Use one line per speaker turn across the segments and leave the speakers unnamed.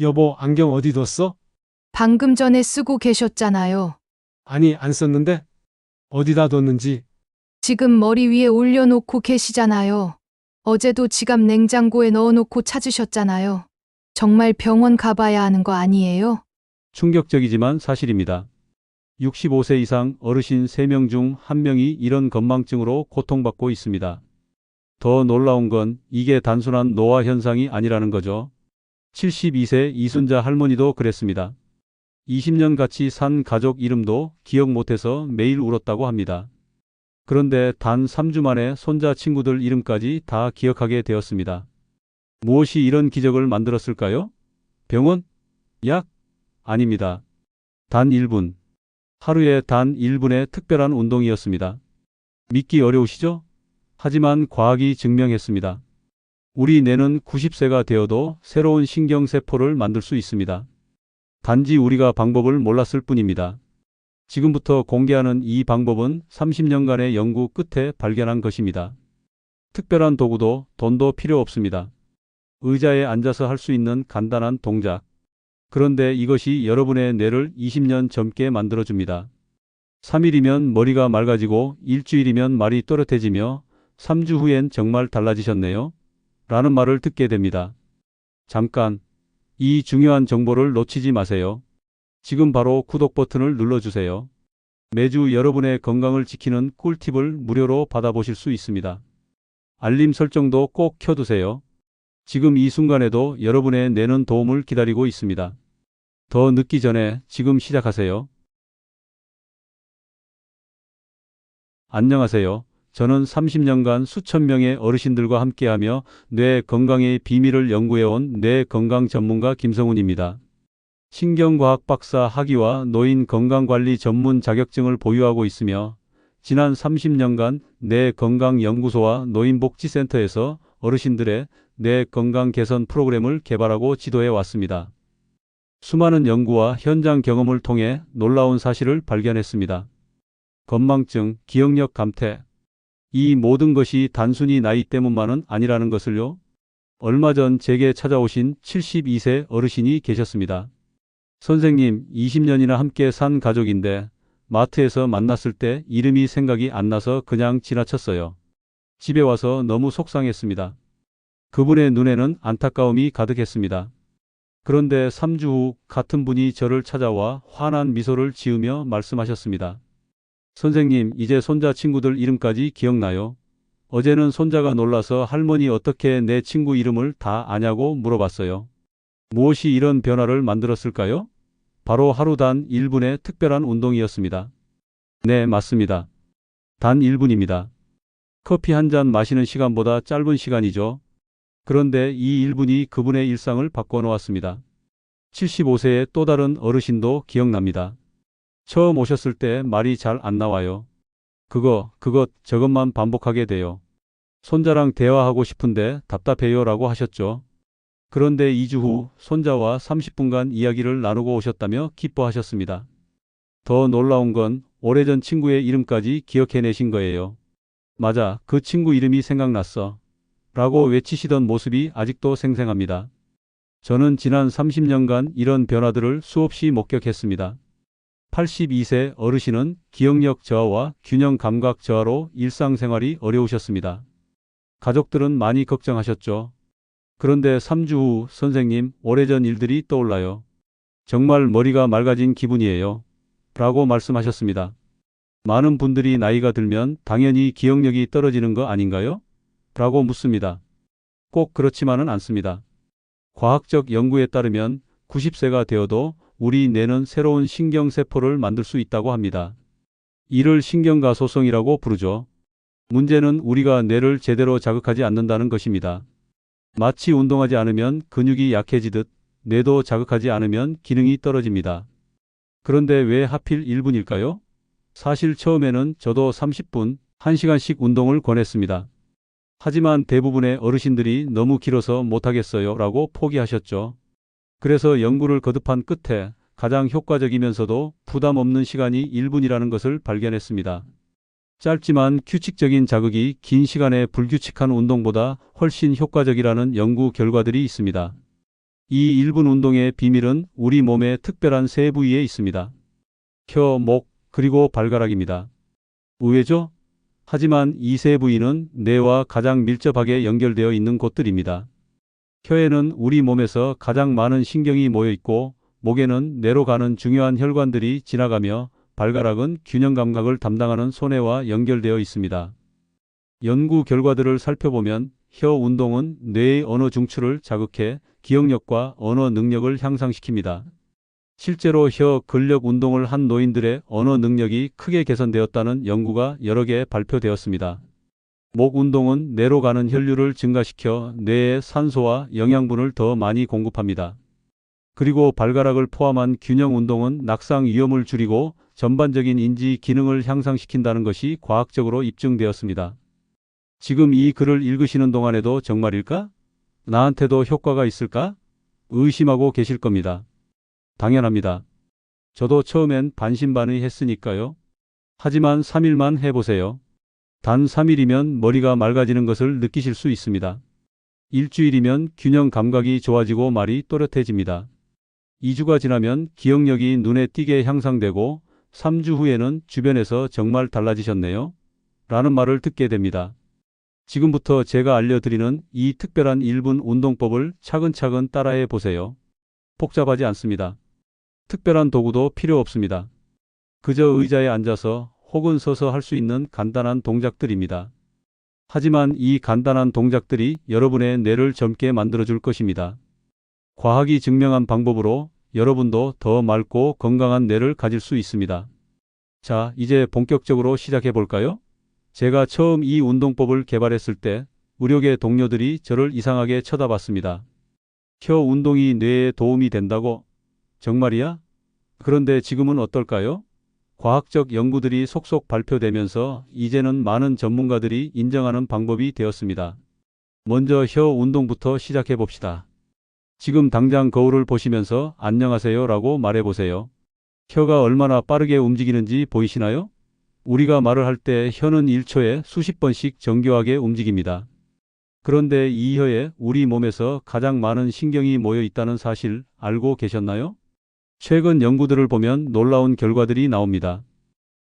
여보, 안경 어디 뒀어?
방금 전에 쓰고 계셨잖아요.
아니, 안 썼는데? 어디다 뒀는지.
지금 머리 위에 올려놓고 계시잖아요. 어제도 지갑 냉장고에 넣어놓고 찾으셨잖아요. 정말 병원 가봐야 하는 거 아니에요?
충격적이지만 사실입니다. 65세 이상 어르신 3명 중 1명이 이런 건망증으로 고통받고 있습니다. 더 놀라운 건 이게 단순한 노화 현상이 아니라는 거죠. 72세 이순자 할머니도 그랬습니다. 20년 같이 산 가족 이름도 기억 못해서 매일 울었다고 합니다. 그런데 단 3주 만에 손자 친구들 이름까지 다 기억하게 되었습니다. 무엇이 이런 기적을 만들었을까요? 병원? 약? 아닙니다. 단 1분. 하루에 단 1분의 특별한 운동이었습니다. 믿기 어려우시죠? 하지만 과학이 증명했습니다. 우리 뇌는 90세가 되어도 새로운 신경세포를 만들 수 있습니다. 단지 우리가 방법을 몰랐을 뿐입니다. 지금부터 공개하는 이 방법은 30년간의 연구 끝에 발견한 것입니다. 특별한 도구도 돈도 필요 없습니다. 의자에 앉아서 할 수 있는 간단한 동작. 그런데 이것이 여러분의 뇌를 20년 젊게 만들어줍니다. 3일이면 머리가 맑아지고 일주일이면 말이 또렷해지며 3주 후엔 정말 달라지셨네요. 라는 말을 듣게 됩니다. 잠깐, 이 중요한 정보를 놓치지 마세요. 지금 바로 구독 버튼을 눌러주세요. 매주 여러분의 건강을 지키는 꿀팁을 무료로 받아보실 수 있습니다. 알림 설정도 꼭 켜두세요. 지금 이 순간에도 여러분의 내는 도움을 기다리고 있습니다. 더 늦기 전에 지금 시작하세요. 안녕하세요. 저는 30년간 수천 명의 어르신들과 함께하며 뇌 건강의 비밀을 연구해온 뇌 건강 전문가 김성훈입니다. 신경과학 박사 학위와 노인 건강관리 전문 자격증을 보유하고 있으며 지난 30년간 뇌 건강 연구소와 노인복지센터에서 어르신들의 뇌 건강 개선 프로그램을 개발하고 지도해 왔습니다. 수많은 연구와 현장 경험을 통해 놀라운 사실을 발견했습니다. 건망증, 기억력 감퇴. 이 모든 것이 단순히 나이 때문만은 아니라는 것을요. 얼마 전 제게 찾아오신 72세 어르신이 계셨습니다. 선생님, 20년이나 함께 산 가족인데 마트에서 만났을 때 이름이 생각이 안 나서 그냥 지나쳤어요. 집에 와서 너무 속상했습니다. 그분의 눈에는 안타까움이 가득했습니다. 그런데 3주 후 같은 분이 저를 찾아와 환한 미소를 지으며 말씀하셨습니다. 선생님, 이제 손자 친구들 이름까지 기억나요? 어제는 손자가 놀라서 할머니 어떻게 내 친구 이름을 다 아냐고 물어봤어요. 무엇이 이런 변화를 만들었을까요? 바로 하루 단 1분의 특별한 운동이었습니다. 네, 맞습니다. 단 1분입니다. 커피 한 잔 마시는 시간보다 짧은 시간이죠. 그런데 이 1분이 그분의 일상을 바꿔놓았습니다. 75세의 또 다른 어르신도 기억납니다. 처음 오셨을 때 말이 잘 안 나와요. 그거, 그것, 저것만 반복하게 돼요. 손자랑 대화하고 싶은데 답답해요 라고 하셨죠. 그런데 2주 후 손자와 30분간 이야기를 나누고 오셨다며 기뻐하셨습니다. 더 놀라운 건 오래전 친구의 이름까지 기억해내신 거예요. 맞아, 그 친구 이름이 생각났어. 라고 외치시던 모습이 아직도 생생합니다. 저는 지난 30년간 이런 변화들을 수없이 목격했습니다. 82세 어르신은 기억력 저하와 균형 감각 저하로 일상생활이 어려우셨습니다. 가족들은 많이 걱정하셨죠. 그런데 3주 후 선생님 오래전 일들이 떠올라요. 정말 머리가 맑아진 기분이에요. 라고 말씀하셨습니다. 많은 분들이 나이가 들면 당연히 기억력이 떨어지는 거 아닌가요? 라고 묻습니다. 꼭 그렇지만은 않습니다. 과학적 연구에 따르면 90세가 되어도 우리 뇌는 새로운 신경세포를 만들 수 있다고 합니다. 이를 신경가소성이라고 부르죠. 문제는 우리가 뇌를 제대로 자극하지 않는다는 것입니다. 마치 운동하지 않으면 근육이 약해지듯 뇌도 자극하지 않으면 기능이 떨어집니다. 그런데 왜 하필 1분일까요? 사실 처음에는 저도 30분, 1시간씩 운동을 권했습니다. 하지만 대부분의 어르신들이 너무 길어서 못하겠어요 라고 포기하셨죠. 그래서 연구를 거듭한 끝에 가장 효과적이면서도 부담 없는 시간이 1분이라는 것을 발견했습니다. 짧지만 규칙적인 자극이 긴 시간의 불규칙한 운동보다 훨씬 효과적이라는 연구 결과들이 있습니다. 이 1분 운동의 비밀은 우리 몸의 특별한 세 부위에 있습니다. 혀, 목, 그리고 발가락입니다. 의외죠? 하지만 이 세 부위는 뇌와 가장 밀접하게 연결되어 있는 곳들입니다. 혀에는 우리 몸에서 가장 많은 신경이 모여 있고 목에는 뇌로 가는 중요한 혈관들이 지나가며 발가락은 균형 감각을 담당하는 손해와 연결되어 있습니다. 연구 결과들을 살펴보면 혀 운동은 뇌의 언어 중추를 자극해 기억력과 언어 능력을 향상시킵니다. 실제로 혀 근력 운동을 한 노인들의 언어 능력이 크게 개선되었다는 연구가 여러 개 발표되었습니다. 목 운동은 뇌로 가는 혈류를 증가시켜 뇌에 산소와 영양분을 더 많이 공급합니다. 그리고 발가락을 포함한 균형 운동은 낙상 위험을 줄이고 전반적인 인지 기능을 향상시킨다는 것이 과학적으로 입증되었습니다. 지금 이 글을 읽으시는 동안에도 정말일까? 나한테도 효과가 있을까? 의심하고 계실 겁니다. 당연합니다. 저도 처음엔 반신반의 했으니까요. 하지만 3일만 해보세요. 단 3일이면 머리가 맑아지는 것을 느끼실 수 있습니다. 일주일이면 균형 감각이 좋아지고 말이 또렷해집니다. 2주가 지나면 기억력이 눈에 띄게 향상되고 3주 후에는 주변에서 정말 달라지셨네요. 라는 말을 듣게 됩니다. 지금부터 제가 알려드리는 이 특별한 1분 운동법을 차근차근 따라해 보세요. 복잡하지 않습니다. 특별한 도구도 필요 없습니다. 그저 의자에 앉아서 혹은 서서 할 수 있는 간단한 동작들입니다. 하지만 이 간단한 동작들이 여러분의 뇌를 젊게 만들어 줄 것입니다. 과학이 증명한 방법으로 여러분도 더 맑고 건강한 뇌를 가질 수 있습니다. 자, 이제 본격적으로 시작해 볼까요? 제가 처음 이 운동법을 개발했을 때 의료계 동료들이 저를 이상하게 쳐다봤습니다. 혀 운동이 뇌에 도움이 된다고? 정말이야? 그런데 지금은 어떨까요? 과학적 연구들이 속속 발표되면서 이제는 많은 전문가들이 인정하는 방법이 되었습니다. 먼저 혀 운동부터 시작해 봅시다. 지금 당장 거울을 보시면서 안녕하세요 라고 말해 보세요. 혀가 얼마나 빠르게 움직이는지 보이시나요? 우리가 말을 할 때 혀는 1초에 수십 번씩 정교하게 움직입니다. 그런데 이 혀에 우리 몸에서 가장 많은 신경이 모여 있다는 사실 알고 계셨나요? 최근 연구들을 보면 놀라운 결과들이 나옵니다.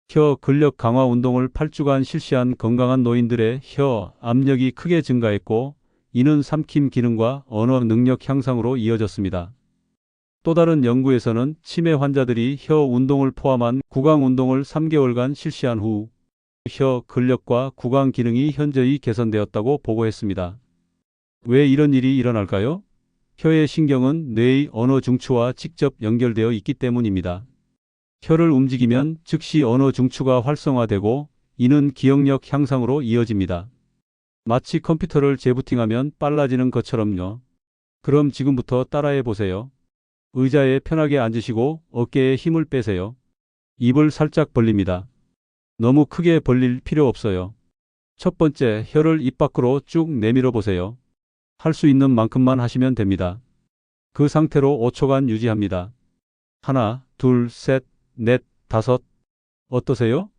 혀 근력 강화 운동을 8주간 실시한 건강한 노인들의 혀 압력이 크게 증가했고 이는 삼킴 기능과 언어 능력 향상으로 이어졌습니다. 또 다른 연구에서는 치매 환자들이 혀 운동을 포함한 구강 운동을 3개월간 실시한 후 혀 근력과 구강 기능이 현저히 개선되었다고 보고했습니다. 왜 이런 일이 일어날까요? 혀의 신경은 뇌의 언어 중추와 직접 연결되어 있기 때문입니다. 혀를 움직이면 즉시 언어 중추가 활성화되고 이는 기억력 향상으로 이어집니다. 마치 컴퓨터를 재부팅하면 빨라지는 것처럼요. 그럼 지금부터 따라해 보세요. 의자에 편하게 앉으시고 어깨에 힘을 빼세요. 입을 살짝 벌립니다. 너무 크게 벌릴 필요 없어요. 첫 번째, 혀를 입 밖으로 쭉 내밀어 보세요. 할 수 있는 만큼만 하시면 됩니다. 그 상태로 5초간 유지합니다. 하나, 둘, 셋, 넷, 다섯. 어떠세요?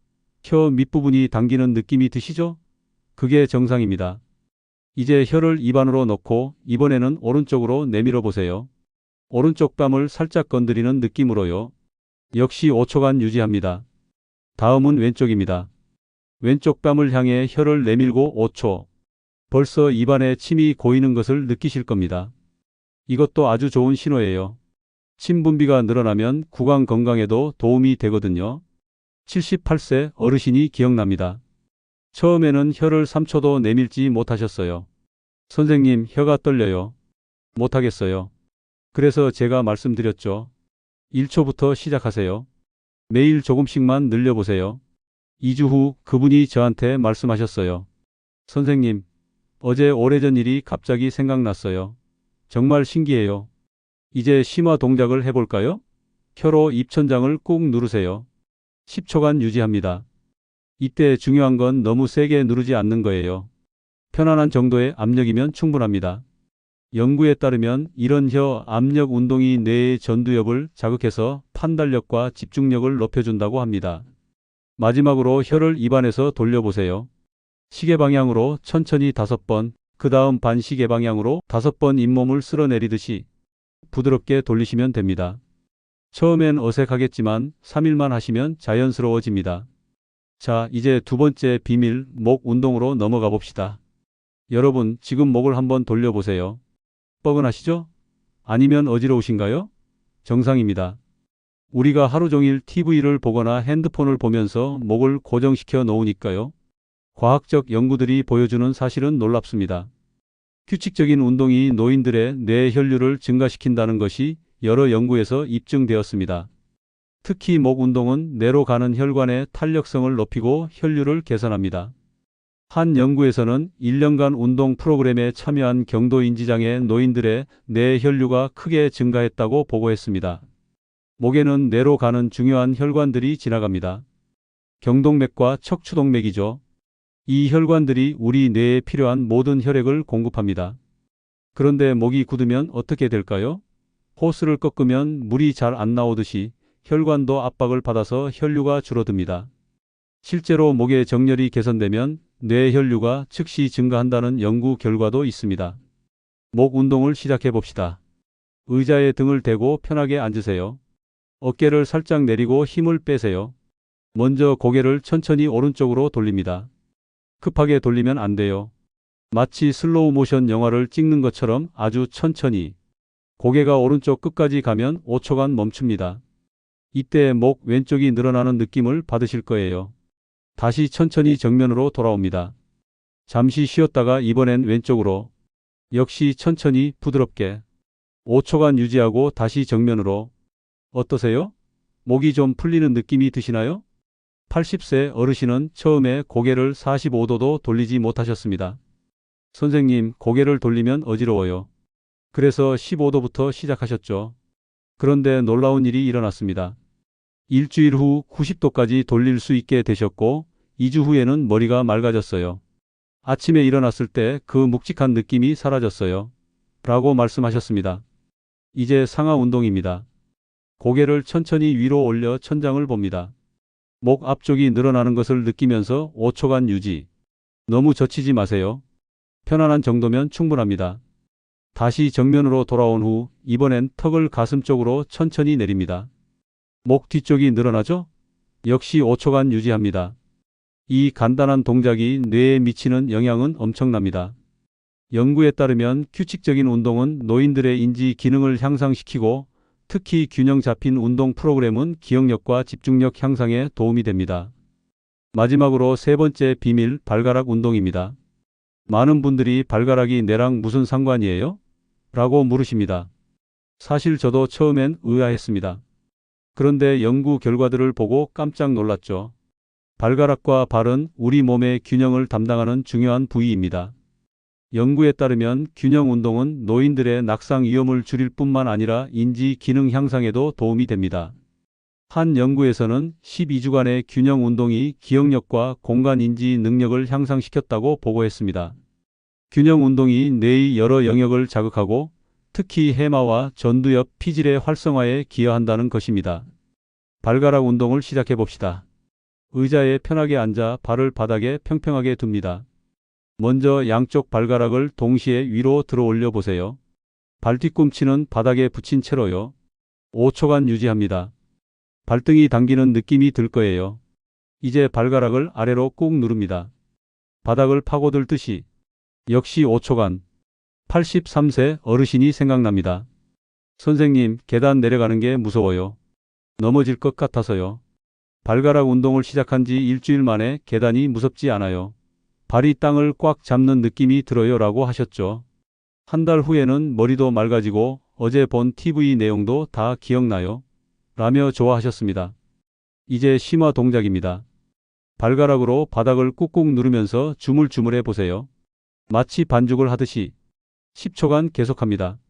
혀 밑부분이 당기는 느낌이 드시죠? 그게 정상입니다. 이제 혀를 입안으로 넣고 이번에는 오른쪽으로 내밀어 보세요. 오른쪽 뺨을 살짝 건드리는 느낌으로요. 역시 5초간 유지합니다. 다음은 왼쪽입니다. 왼쪽 뺨을 향해 혀를 내밀고 5초. 벌써 입안에 침이 고이는 것을 느끼실 겁니다. 이것도 아주 좋은 신호예요. 침 분비가 늘어나면 구강 건강에도 도움이 되거든요. 78세 어르신이 기억납니다. 처음에는 혀를 3초도 내밀지 못하셨어요. 선생님, 혀가 떨려요. 못하겠어요. 그래서 제가 말씀드렸죠. 1초부터 시작하세요. 매일 조금씩만 늘려보세요. 2주 후 그분이 저한테 말씀하셨어요. 선생님, 어제 오래전 일이 갑자기 생각났어요. 정말 신기해요. 이제 심화 동작을 해볼까요? 혀로 입천장을 꾹 누르세요. 10초간 유지합니다. 이때 중요한 건 너무 세게 누르지 않는 거예요. 편안한 정도의 압력이면 충분합니다. 연구에 따르면 이런 혀 압력 운동이 뇌의 전두엽을 자극해서 판단력과 집중력을 높여준다고 합니다. 마지막으로 혀를 입안에서 돌려보세요. 시계 방향으로 천천히 다섯 번, 그 다음 반시계 방향으로 다섯 번 잇몸을 쓸어내리듯이 부드럽게 돌리시면 됩니다. 처음엔 어색하겠지만 3일만 하시면 자연스러워집니다. 자, 이제 두 번째 비밀 목 운동으로 넘어가 봅시다. 여러분, 지금 목을 한번 돌려보세요. 뻐근하시죠? 아니면 어지러우신가요? 정상입니다. 우리가 하루 종일 TV를 보거나 핸드폰을 보면서 목을 고정시켜 놓으니까요. 과학적 연구들이 보여주는 사실은 놀랍습니다. 규칙적인 운동이 노인들의 뇌 혈류를 증가시킨다는 것이 여러 연구에서 입증되었습니다. 특히 목 운동은 뇌로 가는 혈관의 탄력성을 높이고 혈류를 개선합니다. 한 연구에서는 1년간 운동 프로그램에 참여한 경도 인지장애 노인들의 뇌 혈류가 크게 증가했다고 보고했습니다. 목에는 뇌로 가는 중요한 혈관들이 지나갑니다. 경동맥과 척추동맥이죠. 이 혈관들이 우리 뇌에 필요한 모든 혈액을 공급합니다. 그런데 목이 굳으면 어떻게 될까요? 호스를 꺾으면 물이 잘 안 나오듯이 혈관도 압박을 받아서 혈류가 줄어듭니다. 실제로 목의 정렬이 개선되면 뇌 혈류가 즉시 증가한다는 연구 결과도 있습니다. 목 운동을 시작해 봅시다. 의자에 등을 대고 편하게 앉으세요. 어깨를 살짝 내리고 힘을 빼세요. 먼저 고개를 천천히 오른쪽으로 돌립니다. 급하게 돌리면 안 돼요. 마치 슬로우 모션 영화를 찍는 것처럼 아주 천천히. 고개가 오른쪽 끝까지 가면 5초간 멈춥니다. 이때 목 왼쪽이 늘어나는 느낌을 받으실 거예요. 다시 천천히 정면으로 돌아옵니다. 잠시 쉬었다가 이번엔 왼쪽으로. 역시 천천히 부드럽게. 5초간 유지하고 다시 정면으로. 어떠세요? 목이 좀 풀리는 느낌이 드시나요? 80세 어르신은 처음에 고개를 45도도 돌리지 못하셨습니다. 선생님, 고개를 돌리면 어지러워요. 그래서 15도부터 시작하셨죠. 그런데 놀라운 일이 일어났습니다. 일주일 후 90도까지 돌릴 수 있게 되셨고, 2주 후에는 머리가 맑아졌어요. 아침에 일어났을 때 그 묵직한 느낌이 사라졌어요. 라고 말씀하셨습니다. 이제 상하 운동입니다. 고개를 천천히 위로 올려 천장을 봅니다. 목 앞쪽이 늘어나는 것을 느끼면서 5초간 유지. 너무 젖히지 마세요. 편안한 정도면 충분합니다. 다시 정면으로 돌아온 후 이번엔 턱을 가슴 쪽으로 천천히 내립니다. 목 뒤쪽이 늘어나죠? 역시 5초간 유지합니다. 이 간단한 동작이 뇌에 미치는 영향은 엄청납니다. 연구에 따르면 규칙적인 운동은 노인들의 인지 기능을 향상시키고 특히 균형 잡힌 운동 프로그램은 기억력과 집중력 향상에 도움이 됩니다. 마지막으로 세 번째 비밀 발가락 운동입니다. 많은 분들이 발가락이 뇌랑 무슨 상관이에요? 라고 물으십니다. 사실 저도 처음엔 의아했습니다. 그런데 연구 결과들을 보고 깜짝 놀랐죠. 발가락과 발은 우리 몸의 균형을 담당하는 중요한 부위입니다. 연구에 따르면 균형 운동은 노인들의 낙상 위험을 줄일 뿐만 아니라 인지 기능 향상에도 도움이 됩니다. 한 연구에서는 12주간의 균형 운동이 기억력과 공간 인지 능력을 향상시켰다고 보고했습니다. 균형 운동이 뇌의 여러 영역을 자극하고 특히 해마와 전두엽 피질의 활성화에 기여한다는 것입니다. 발가락 운동을 시작해 봅시다. 의자에 편하게 앉아 발을 바닥에 평평하게 둡니다. 먼저 양쪽 발가락을 동시에 위로 들어 올려 보세요. 발 뒤꿈치는 바닥에 붙인 채로요. 5초간 유지합니다. 발등이 당기는 느낌이 들 거예요. 이제 발가락을 아래로 꾹 누릅니다. 바닥을 파고들 듯이. 역시 5초간. 83세 어르신이 생각납니다. 선생님, 계단 내려가는 게 무서워요. 넘어질 것 같아서요. 발가락 운동을 시작한 지 일주일 만에 계단이 무섭지 않아요. 발이 땅을 꽉 잡는 느낌이 들어요 라고 하셨죠. 한 달 후에는 머리도 맑아지고 어제 본 TV 내용도 다 기억나요. 라며 좋아하셨습니다. 이제 심화 동작입니다. 발가락으로 바닥을 꾹꾹 누르면서 주물주물해 보세요. 마치 반죽을 하듯이 10초간 계속합니다.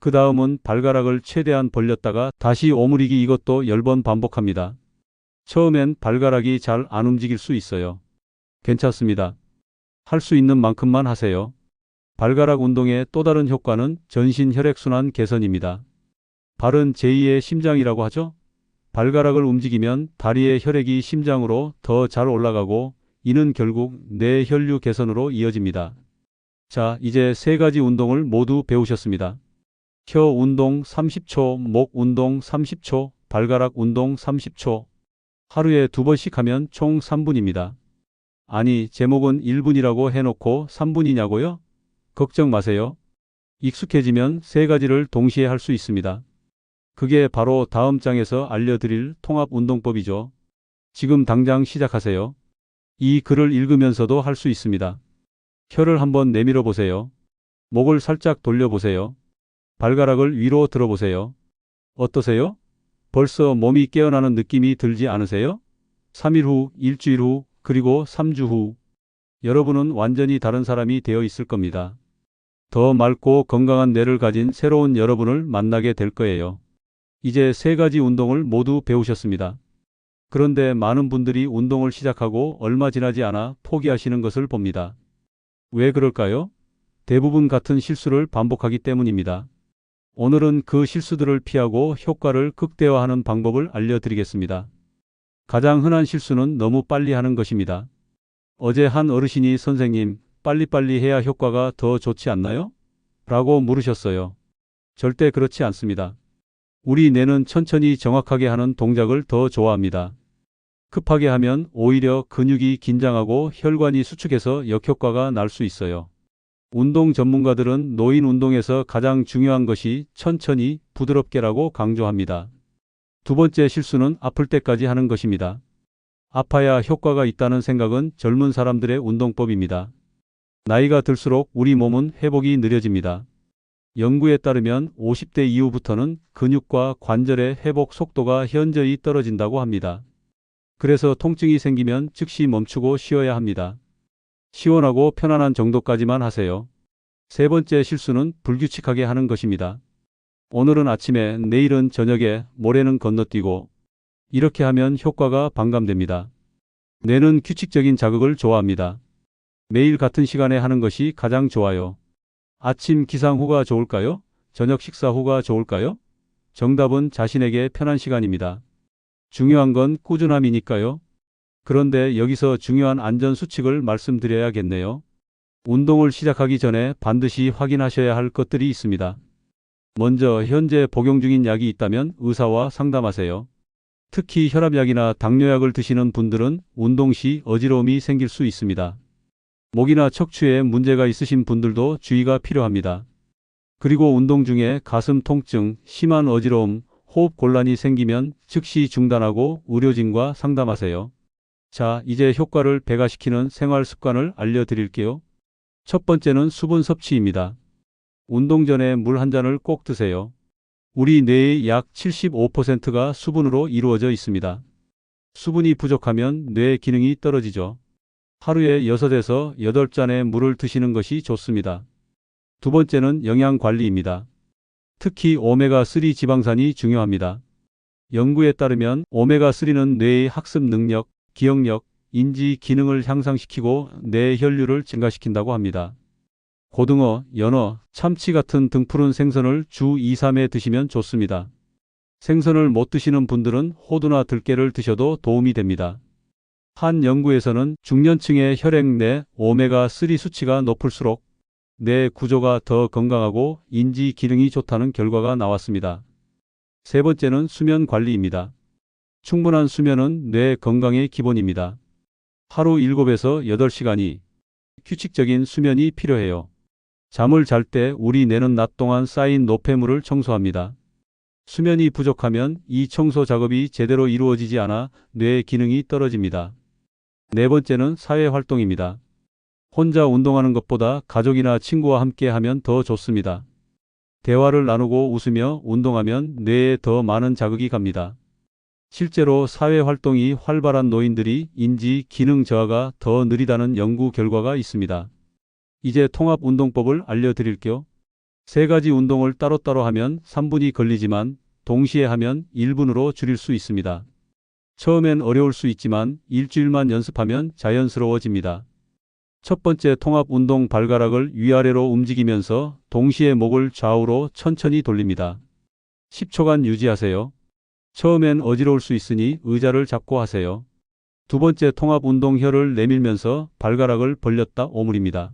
그 다음은 발가락을 최대한 벌렸다가 다시 오므리기 이것도 10번 반복합니다. 처음엔 발가락이 잘 안 움직일 수 있어요. 괜찮습니다. 할 수 있는 만큼만 하세요. 발가락 운동의 또 다른 효과는 전신 혈액순환 개선입니다. 발은 제2의 심장이라고 하죠? 발가락을 움직이면 다리의 혈액이 심장으로 더 잘 올라가고 이는 결국 뇌 혈류 개선으로 이어집니다. 자, 이제 세 가지 운동을 모두 배우셨습니다. 혀 운동 30초, 목 운동 30초, 발가락 운동 30초. 하루에 두 번씩 하면 총 3분입니다. 아니, 제목은 1분이라고 해놓고 3분이냐고요? 걱정 마세요. 익숙해지면 세 가지를 동시에 할 수 있습니다. 그게 바로 다음 장에서 알려드릴 통합 운동법이죠. 지금 당장 시작하세요. 이 글을 읽으면서도 할 수 있습니다. 혀를 한번 내밀어 보세요. 목을 살짝 돌려보세요. 발가락을 위로 들어보세요. 어떠세요? 벌써 몸이 깨어나는 느낌이 들지 않으세요? 3일 후, 일주일 후, 그리고 3주 후. 여러분은 완전히 다른 사람이 되어 있을 겁니다. 더 맑고 건강한 뇌를 가진 새로운 여러분을 만나게 될 거예요. 이제 세 가지 운동을 모두 배우셨습니다. 그런데 많은 분들이 운동을 시작하고 얼마 지나지 않아 포기하시는 것을 봅니다. 왜 그럴까요? 대부분 같은 실수를 반복하기 때문입니다. 오늘은 그 실수들을 피하고 효과를 극대화하는 방법을 알려드리겠습니다. 가장 흔한 실수는 너무 빨리 하는 것입니다. 어제 한 어르신이 선생님, 빨리빨리 해야 효과가 더 좋지 않나요? 라고 물으셨어요. 절대 그렇지 않습니다. 우리 뇌는 천천히 정확하게 하는 동작을 더 좋아합니다. 급하게 하면 오히려 근육이 긴장하고 혈관이 수축해서 역효과가 날 수 있어요. 운동 전문가들은 노인 운동에서 가장 중요한 것이 천천히 부드럽게라고 강조합니다. 두 번째 실수는 아플 때까지 하는 것입니다. 아파야 효과가 있다는 생각은 젊은 사람들의 운동법입니다. 나이가 들수록 우리 몸은 회복이 느려집니다. 연구에 따르면 50대 이후부터는 근육과 관절의 회복 속도가 현저히 떨어진다고 합니다. 그래서 통증이 생기면 즉시 멈추고 쉬어야 합니다. 시원하고 편안한 정도까지만 하세요. 세 번째 실수는 불규칙하게 하는 것입니다. 오늘은 아침에, 내일은 저녁에, 모레는 건너뛰고, 이렇게 하면 효과가 반감됩니다. 뇌는 규칙적인 자극을 좋아합니다. 매일 같은 시간에 하는 것이 가장 좋아요. 아침 기상 후가 좋을까요? 저녁 식사 후가 좋을까요? 정답은 자신에게 편한 시간입니다. 중요한 건 꾸준함이니까요. 그런데 여기서 중요한 안전 수칙을 말씀드려야겠네요. 운동을 시작하기 전에 반드시 확인하셔야 할 것들이 있습니다. 먼저 현재 복용 중인 약이 있다면 의사와 상담하세요. 특히 혈압약이나 당뇨약을 드시는 분들은 운동 시 어지러움이 생길 수 있습니다. 목이나 척추에 문제가 있으신 분들도 주의가 필요합니다. 그리고 운동 중에 가슴 통증, 심한 어지러움, 호흡 곤란이 생기면 즉시 중단하고 의료진과 상담하세요. 자, 이제 효과를 배가시키는 생활 습관을 알려드릴게요. 첫 번째는 수분 섭취입니다. 운동 전에 물 한 잔을 꼭 드세요. 우리 뇌의 약 75%가 수분으로 이루어져 있습니다. 수분이 부족하면 뇌 기능이 떨어지죠. 하루에 6에서 8잔의 물을 드시는 것이 좋습니다. 두 번째는 영양 관리입니다. 특히 오메가3 지방산이 중요합니다. 연구에 따르면 오메가3는 뇌의 학습 능력, 기억력, 인지 기능을 향상시키고 뇌 혈류를 증가시킨다고 합니다. 고등어, 연어, 참치 같은 등푸른 생선을 주 2, 3회 드시면 좋습니다. 생선을 못 드시는 분들은 호두나 들깨를 드셔도 도움이 됩니다. 한 연구에서는 중년층의 혈액 내 오메가3 수치가 높을수록 뇌 구조가 더 건강하고 인지 기능이 좋다는 결과가 나왔습니다. 세 번째는 수면 관리입니다. 충분한 수면은 뇌 건강의 기본입니다. 하루 7에서 8시간이 규칙적인 수면이 필요해요. 잠을 잘 때 우리 뇌는 낮 동안 쌓인 노폐물을 청소합니다. 수면이 부족하면 이 청소 작업이 제대로 이루어지지 않아 뇌 기능이 떨어집니다. 네 번째는 사회 활동입니다. 혼자 운동하는 것보다 가족이나 친구와 함께 하면 더 좋습니다. 대화를 나누고 웃으며 운동하면 뇌에 더 많은 자극이 갑니다. 실제로 사회 활동이 활발한 노인들이 인지 기능 저하가 더 느리다는 연구 결과가 있습니다. 이제 통합 운동법을 알려드릴게요. 세 가지 운동을 따로따로 하면 3분이 걸리지만 동시에 하면 1분으로 줄일 수 있습니다. 처음엔 어려울 수 있지만 일주일만 연습하면 자연스러워집니다. 첫 번째 통합 운동 발가락을 위아래로 움직이면서 동시에 목을 좌우로 천천히 돌립니다. 10초간 유지하세요. 처음엔 어지러울 수 있으니 의자를 잡고 하세요. 두 번째 통합 운동 혀를 내밀면서 발가락을 벌렸다 오므립니다.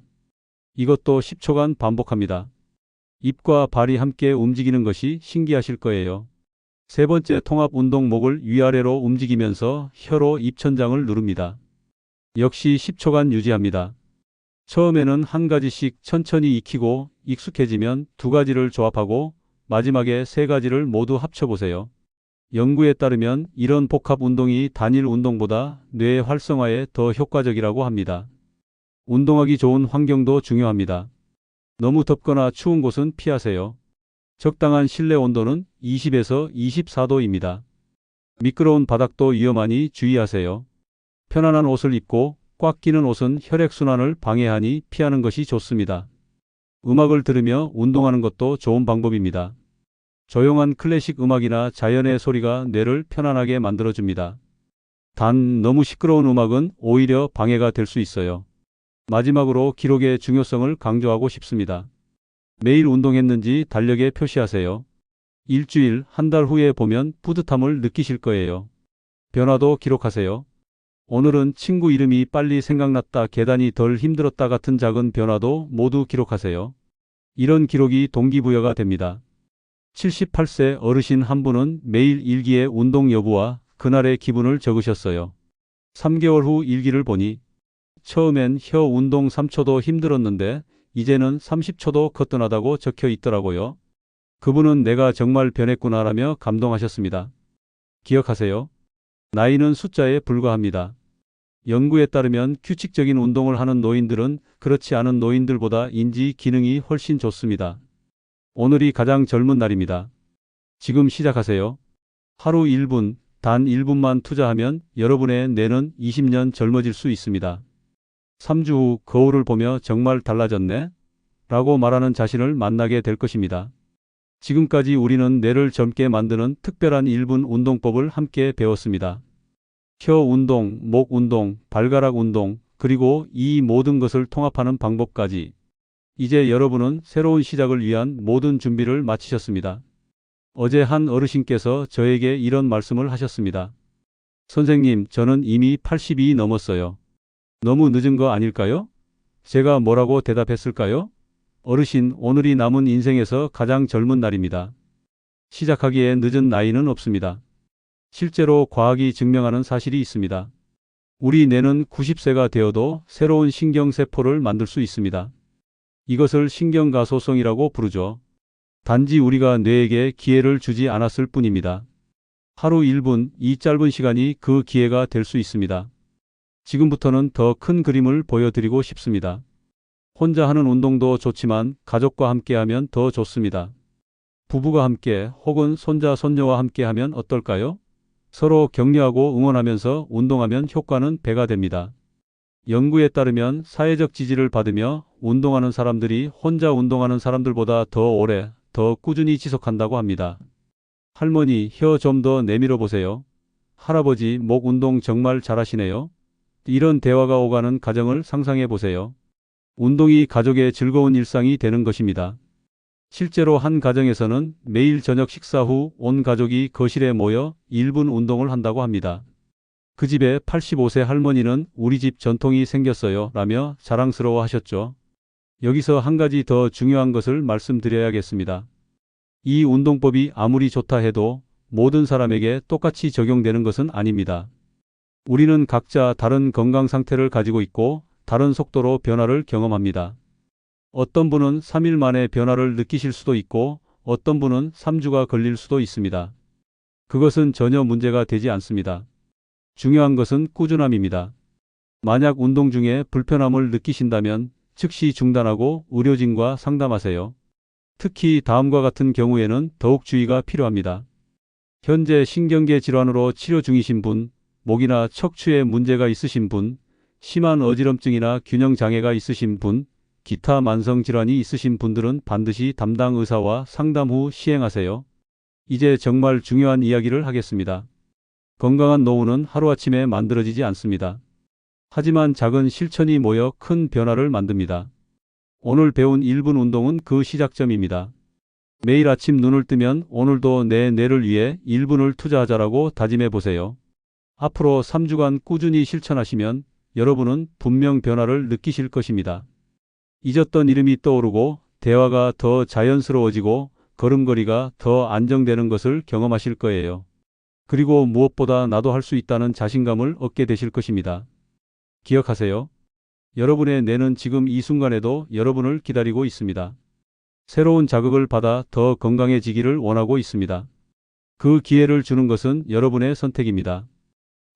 이것도 10초간 반복합니다. 입과 발이 함께 움직이는 것이 신기하실 거예요. 세 번째 통합 운동 목을 위아래로 움직이면서 혀로 입천장을 누릅니다. 역시 10초간 유지합니다. 처음에는 한 가지씩 천천히 익히고 익숙해지면 두 가지를 조합하고 마지막에 세 가지를 모두 합쳐보세요. 연구에 따르면 이런 복합 운동이 단일 운동보다 뇌 활성화에 더 효과적이라고 합니다. 운동하기 좋은 환경도 중요합니다. 너무 덥거나 추운 곳은 피하세요. 적당한 실내 온도는 20에서 24도입니다. 미끄러운 바닥도 위험하니 주의하세요. 편안한 옷을 입고 꽉 끼는 옷은 혈액순환을 방해하니 피하는 것이 좋습니다. 음악을 들으며 운동하는 것도 좋은 방법입니다. 조용한 클래식 음악이나 자연의 소리가 뇌를 편안하게 만들어줍니다. 단, 너무 시끄러운 음악은 오히려 방해가 될 수 있어요. 마지막으로 기록의 중요성을 강조하고 싶습니다. 매일 운동했는지 달력에 표시하세요. 일주일, 한 달 후에 보면 뿌듯함을 느끼실 거예요. 변화도 기록하세요. 오늘은 친구 이름이 빨리 생각났다, 계단이 덜 힘들었다 같은 작은 변화도 모두 기록하세요. 이런 기록이 동기부여가 됩니다. 78세 어르신 한 분은 매일 일기에 운동 여부와 그날의 기분을 적으셨어요. 3개월 후 일기를 보니 처음엔 혀 운동 3초도 힘들었는데 이제는 30초도 거뜬하다고 적혀 있더라고요. 그분은 내가 정말 변했구나라며 감동하셨습니다. 기억하세요. 나이는 숫자에 불과합니다. 연구에 따르면 규칙적인 운동을 하는 노인들은 그렇지 않은 노인들보다 인지 기능이 훨씬 좋습니다. 오늘이 가장 젊은 날입니다. 지금 시작하세요. 하루 1분, 단 1분만 투자하면 여러분의 뇌는 20년 젊어질 수 있습니다. 3주 후 거울을 보며 정말 달라졌네? 라고 말하는 자신을 만나게 될 것입니다. 지금까지 우리는 뇌를 젊게 만드는 특별한 1분 운동법을 함께 배웠습니다. 혀 운동, 목 운동, 발가락 운동, 그리고 이 모든 것을 통합하는 방법까지. 이제 여러분은 새로운 시작을 위한 모든 준비를 마치셨습니다. 어제 한 어르신께서 저에게 이런 말씀을 하셨습니다. 선생님, 저는 이미 80이 넘었어요. 너무 늦은 거 아닐까요? 제가 뭐라고 대답했을까요? 어르신, 오늘이 남은 인생에서 가장 젊은 날입니다. 시작하기에 늦은 나이는 없습니다. 실제로 과학이 증명하는 사실이 있습니다. 우리 뇌는 90세가 되어도 새로운 신경세포를 만들 수 있습니다. 이것을 신경가소성이라고 부르죠. 단지 우리가 뇌에게 기회를 주지 않았을 뿐입니다. 하루 1분, 이 짧은 시간이 그 기회가 될 수 있습니다. 지금부터는 더 큰 그림을 보여드리고 싶습니다. 혼자 하는 운동도 좋지만 가족과 함께 하면 더 좋습니다. 부부가 함께 혹은 손자, 손녀와 함께 하면 어떨까요? 서로 격려하고 응원하면서 운동하면 효과는 배가 됩니다. 연구에 따르면 사회적 지지를 받으며 운동하는 사람들이 혼자 운동하는 사람들보다 더 오래, 더 꾸준히 지속한다고 합니다. 할머니, 혀 좀 더 내밀어 보세요. 할아버지, 목 운동 정말 잘하시네요. 이런 대화가 오가는 가정을 상상해 보세요. 운동이 가족의 즐거운 일상이 되는 것입니다. 실제로 한 가정에서는 매일 저녁 식사 후 온 가족이 거실에 모여 1분 운동을 한다고 합니다. 그 집에 85세 할머니는 우리 집 전통이 생겼어요 라며 자랑스러워 하셨죠. 여기서 한 가지 더 중요한 것을 말씀드려야겠습니다. 이 운동법이 아무리 좋다 해도 모든 사람에게 똑같이 적용되는 것은 아닙니다. 우리는 각자 다른 건강 상태를 가지고 있고 다른 속도로 변화를 경험합니다. 어떤 분은 3일 만에 변화를 느끼실 수도 있고 어떤 분은 3주가 걸릴 수도 있습니다. 그것은 전혀 문제가 되지 않습니다. 중요한 것은 꾸준함입니다. 만약 운동 중에 불편함을 느끼신다면 즉시 중단하고 의료진과 상담하세요. 특히 다음과 같은 경우에는 더욱 주의가 필요합니다. 현재 신경계 질환으로 치료 중이신 분, 목이나 척추에 문제가 있으신 분, 심한 어지럼증이나 균형 장애가 있으신 분, 기타 만성 질환이 있으신 분들은 반드시 담당 의사와 상담 후 시행하세요. 이제 정말 중요한 이야기를 하겠습니다. 건강한 노후는 하루아침에 만들어지지 않습니다. 하지만 작은 실천이 모여 큰 변화를 만듭니다. 오늘 배운 1분 운동은 그 시작점입니다. 매일 아침 눈을 뜨면 오늘도 내 뇌를 위해 1분을 투자하자라고 다짐해 보세요. 앞으로 3주간 꾸준히 실천하시면 여러분은 분명 변화를 느끼실 것입니다. 잊었던 이름이 떠오르고 대화가 더 자연스러워지고 걸음걸이가 더 안정되는 것을 경험하실 거예요. 그리고 무엇보다 나도 할 수 있다는 자신감을 얻게 되실 것입니다. 기억하세요. 여러분의 뇌는 지금 이 순간에도 여러분을 기다리고 있습니다. 새로운 자극을 받아 더 건강해지기를 원하고 있습니다. 그 기회를 주는 것은 여러분의 선택입니다.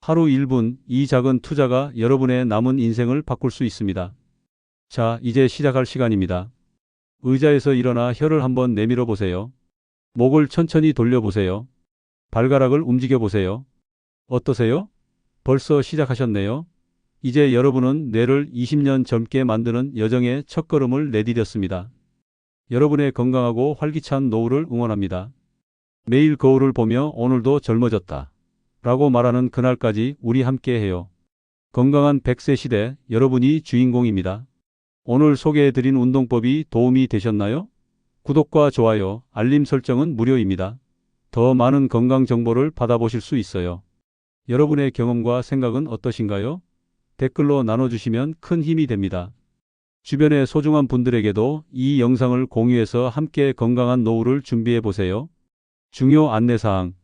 하루 1분 이 작은 투자가 여러분의 남은 인생을 바꿀 수 있습니다. 자, 이제 시작할 시간입니다. 의자에서 일어나 혀를 한번 내밀어 보세요. 목을 천천히 돌려보세요. 발가락을 움직여 보세요. 어떠세요? 벌써 시작하셨네요. 이제 여러분은 뇌를 20년 젊게 만드는 여정의 첫걸음을 내디뎠습니다. 여러분의 건강하고 활기찬 노후를 응원합니다. 매일 거울을 보며 오늘도 젊어졌다. 라고 말하는 그날까지 우리 함께 해요. 건강한 100세 시대 여러분이 주인공입니다. 오늘 소개해드린 운동법이 도움이 되셨나요? 구독과 좋아요, 알림 설정은 무료입니다. 더 많은 건강 정보를 받아보실 수 있어요. 여러분의 경험과 생각은 어떠신가요? 댓글로 나눠주시면 큰 힘이 됩니다. 주변의 소중한 분들에게도 이 영상을 공유해서 함께 건강한 노후를 준비해 보세요. 중요 안내사항.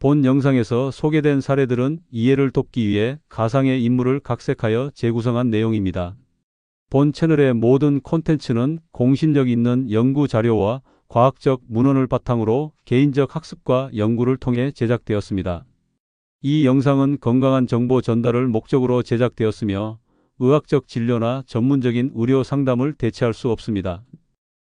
본 영상에서 소개된 사례들은 이해를 돕기 위해 가상의 인물을 각색하여 재구성한 내용입니다. 본 채널의 모든 콘텐츠는 공신력 있는 연구 자료와 과학적 문헌을 바탕으로 개인적 학습과 연구를 통해 제작되었습니다. 이 영상은 건강한 정보 전달을 목적으로 제작되었으며 의학적 진료나 전문적인 의료 상담을 대체할 수 없습니다.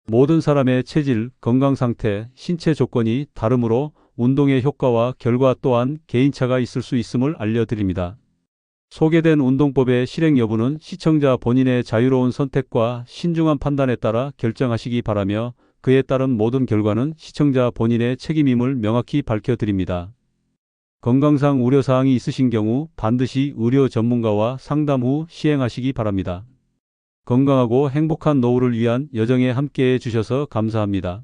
모든 사람의 체질, 건강 상태, 신체 조건이 다르므로 운동의 효과와 결과 또한 개인차가 있을 수 있음을 알려드립니다. 소개된 운동법의 실행 여부는 시청자 본인의 자유로운 선택과 신중한 판단에 따라 결정하시기 바라며 그에 따른 모든 결과는 시청자 본인의 책임임을 명확히 밝혀드립니다. 건강상 우려사항이 있으신 경우 반드시 의료 전문가와 상담 후 시행하시기 바랍니다. 건강하고 행복한 노후를 위한 여정에 함께해 주셔서 감사합니다.